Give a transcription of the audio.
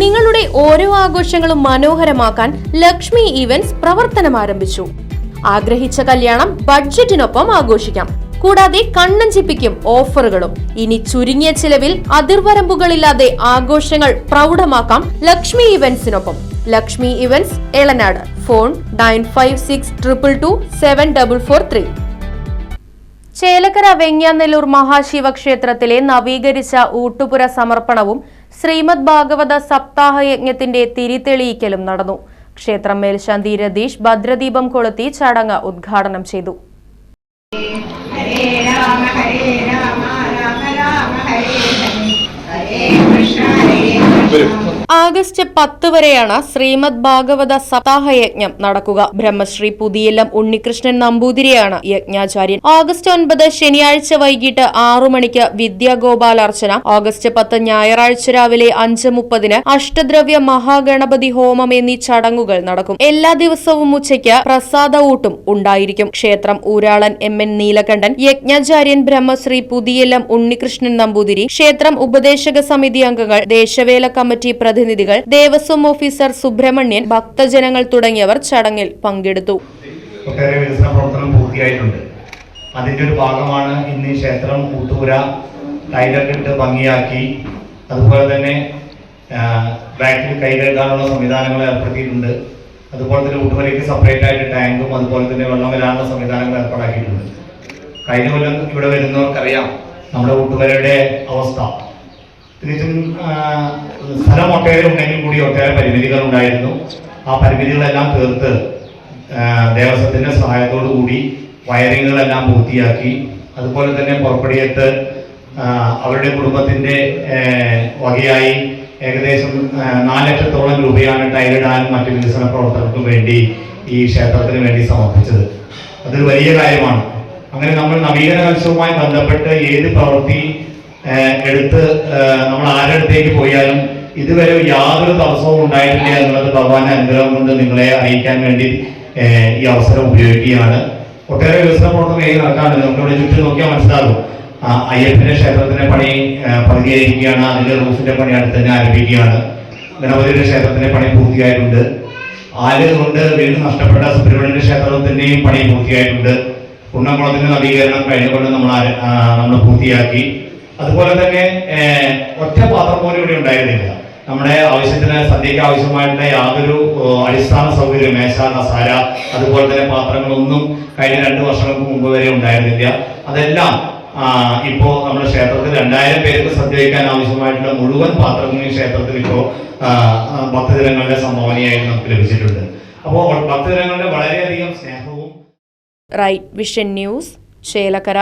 നിങ്ങളുടെ ഓരോ ആഘോഷങ്ങളും മനോഹരമാക്കാൻ ലക്ഷ്മി ഇവന്റ്സ് പ്രവർത്തനം ആരംഭിച്ചു. ആഗ്രഹിച്ച കല്യാണം ബഡ്ജറ്റിനൊപ്പം ആഘോഷിക്കാം. കൂടാതെ കണ്ണഞ്ചിപ്പിക്കും ഓഫറുകളും ഇനി ചുരുങ്ങിയ ചിലവിൽ അതിർവരമ്പുകളില്ലാതെ ആഘോഷങ്ങൾ പ്രൗഢമാക്കാം Lakshmi ഇവന്റ്സിനൊപ്പം Lakshmi events Elanad. Phone nine five six triple two seven double four three. Chelakkara Venganellur മഹാശിവക്ഷേത്രത്തിലെ നവീകരിച്ച ഊട്ടുപുര സമർപ്പണവും ശ്രീമദ് ഭാഗവത സപ്താഹ യജ്ഞത്തിന്റെ തിരിതെളിയിക്കലും നടന്നു. ക്ഷേത്രം മേൽശാന്തി രതീഷ് ഭദ്രദീപം കൊളുത്തി ചടങ്ങ് ഉദ്ഘാടനം ചെയ്തു. ഹരേ ആഗസ്റ്റ് പത്ത് വരെയാണ് ശ്രീമദ് ഭാഗവത സപ്താഹ യജ്ഞം നടക്കുക. ബ്രഹ്മശ്രീ പുതിയെല്ലാം ഉണ്ണികൃഷ്ണൻ നമ്പൂതിരിയാണ് യജ്ഞാചാര്യൻ. ഓഗസ്റ്റ് ഒൻപത് ശനിയാഴ്ച വൈകിട്ട് ആറു മണിക്ക് വിദ്യാഗോപാലാർച്ചന ഓഗസ്റ്റ് പത്ത് ഞായറാഴ്ച രാവിലെ അഞ്ച് മുപ്പതിന് അഷ്ടദ്രവ്യ മഹാഗണപതി ഹോമം എന്നീ ചടങ്ങുകൾ നടക്കും. എല്ലാ ദിവസവും ഉച്ചയ്ക്ക് പ്രസാദ ഊട്ടും ഉണ്ടായിരിക്കും. ക്ഷേത്രം ഊരാളൻ എം എൻ നീലകണ്ഠൻ യജ്ഞാചാര്യൻ ബ്രഹ്മശ്രീ പുതിയെല്ലാം ഉണ്ണികൃഷ്ണൻ നമ്പൂതിരി ക്ഷേത്രം ഉപദേശക സമിതി അംഗങ്ങൾ ദേശവേല കമ്മിറ്റി പ്രതിനിധികൾ ദേവസ്വം ഓഫീസർ സുബ്രഹ്മണ്യൻ ഭക്തജനങ്ങൾ തുടങ്ങിയവർ ചടങ്ങിൽ പങ്കെടുത്തു. പ്രവർത്തനം പൂർത്തിയായിട്ടുണ്ട്. അതിന്റെ ഒരു ഭാഗമാണ് ഇന്ന് ക്ഷേത്രം കൂട്ടുപുര ടൈലൊക്കെ ഭംഗിയാക്കി. അതുപോലെ തന്നെ ബാക്കിൽ കൈകഴുകാനുള്ള സംവിധാനങ്ങൾ ഏർപ്പെടുത്തിയിട്ടുണ്ട്. അതുപോലെ തന്നെ ഊട്ടുപുരയ്ക്ക് സെപ്പറേറ്റ് ആയിട്ട് ടാങ്കും അതുപോലെ തന്നെ വെള്ളം വരാനുള്ള സംവിധാനങ്ങൾ ഏർപ്പാടാക്കിയിട്ടുണ്ട്. കഴിഞ്ഞ കൊല്ലം ഇവിടെ വരുന്നവർക്കറിയാം നമ്മുടെ ഊട്ടുപുരയുടെ അവസ്ഥ. തിരിച്ചും ആ, സ്ഥലം ഒട്ടേറെ ഉണ്ടെങ്കിൽ കൂടി ഒട്ടേറെ പരിമിതികൾ ഉണ്ടായിരുന്നു ആ പരിമിതികളെല്ലാം തീർത്ത് ദേവസ്വത്തിന്റെ സഹായത്തോടു കൂടി വയറിങ്ങുകളെല്ലാം പൂർത്തിയാക്കി. അതുപോലെ തന്നെ പുറപ്പടിയത്ത് അവരുടെ കുടുംബത്തിന്റെ വകയായി ഏകദേശം നാല് ലക്ഷത്തോളം രൂപയാണ് ടൈലിടാനും മറ്റ് വികസന പ്രവർത്തനങ്ങൾക്കും വേണ്ടി ഈ ക്ഷേത്രത്തിന് വേണ്ടി സമർപ്പിച്ചത്. അതൊരു വലിയ കാര്യമാണ്. അങ്ങനെ നമ്മൾ നവീകരണ മത്സരവുമായി ബന്ധപ്പെട്ട് ഏത് പ്രവൃത്തി എടുത്ത് നമ്മൾ ആരടുത്തേക്ക് പോയാലും ഇതുവരെ യാതൊരു തടസ്സവും ഉണ്ടായിട്ടില്ല എന്നുള്ളത് ഭഗവാന്റെ അനുഗ്രഹം കൊണ്ട് നിങ്ങളെ അറിയിക്കാൻ വേണ്ടി ഈ അവസരം ഉപയോഗിക്കുകയാണ്. ഒട്ടേറെ ദിവസം പുറത്ത് വേഗം നടക്കാണ് നമുക്ക് ഇവിടെ ചുറ്റും നോക്കിയാൽ മനസ്സിലാകും. അയ്യപ്പന്റെ ക്ഷേത്രത്തിന്റെ പണി പകുതിയായിരിക്കുകയാണ് അതിന്റെ റൂഫിന്റെ പണി അടുത്ത് തന്നെ ആരംഭിക്കുകയാണ്. ഗണപതിയുടെ ക്ഷേത്രത്തിന്റെ പണി പൂർത്തിയായിട്ടുണ്ട്. ആൽ കൊണ്ട് വീണ്ടും നഷ്ടപ്പെട്ട സുബ്രഹ്മണ്യന്റെ ക്ഷേത്രത്തിന്റെയും പണി പൂർത്തിയായിട്ടുണ്ട്. കുന്നംകുളത്തിന്റെ നവീകരണം കഴിഞ്ഞ കൊണ്ട് നമ്മൾ നമ്മൾ പൂർത്തിയാക്കി. അതുപോലെ തന്നെ ഒറ്റ പാത്രം പോലും ഇവിടെ ഉണ്ടായിരുന്നില്ല. നമ്മുടെ ആവശ്യത്തിന് സദ്യക്ക് ആവശ്യമായിട്ടുള്ള യാതൊരു അടിസ്ഥാന സൗകര്യം മേശ കസാര അതുപോലെ തന്നെ പാത്രങ്ങളൊന്നും കഴിഞ്ഞ രണ്ട് വർഷങ്ങൾക്ക് മുമ്പ് വരെ ഉണ്ടായിരുന്നില്ല. അതെല്ലാം ഇപ്പോൾ ഇപ്പോ നമ്മുടെ ക്ഷേത്രത്തിൽ രണ്ടായിരം പേർക്ക് സദ്യ വയ്ക്കാൻ ആവശ്യമായിട്ടുള്ള മുഴുവൻ പാത്രങ്ങളും ക്ഷേത്രത്തിൽ ഇപ്പോൾ ഭക്തജനങ്ങളുടെ സംഭാവനയായിട്ട് നമുക്ക് ലഭിച്ചിട്ടുണ്ട്. അപ്പോൾ ഭക്തജനങ്ങളുടെ വളരെയധികം സ്നേഹവും റൈറ്റ് വിഷൻ ന്യൂസ് ചേലക്കര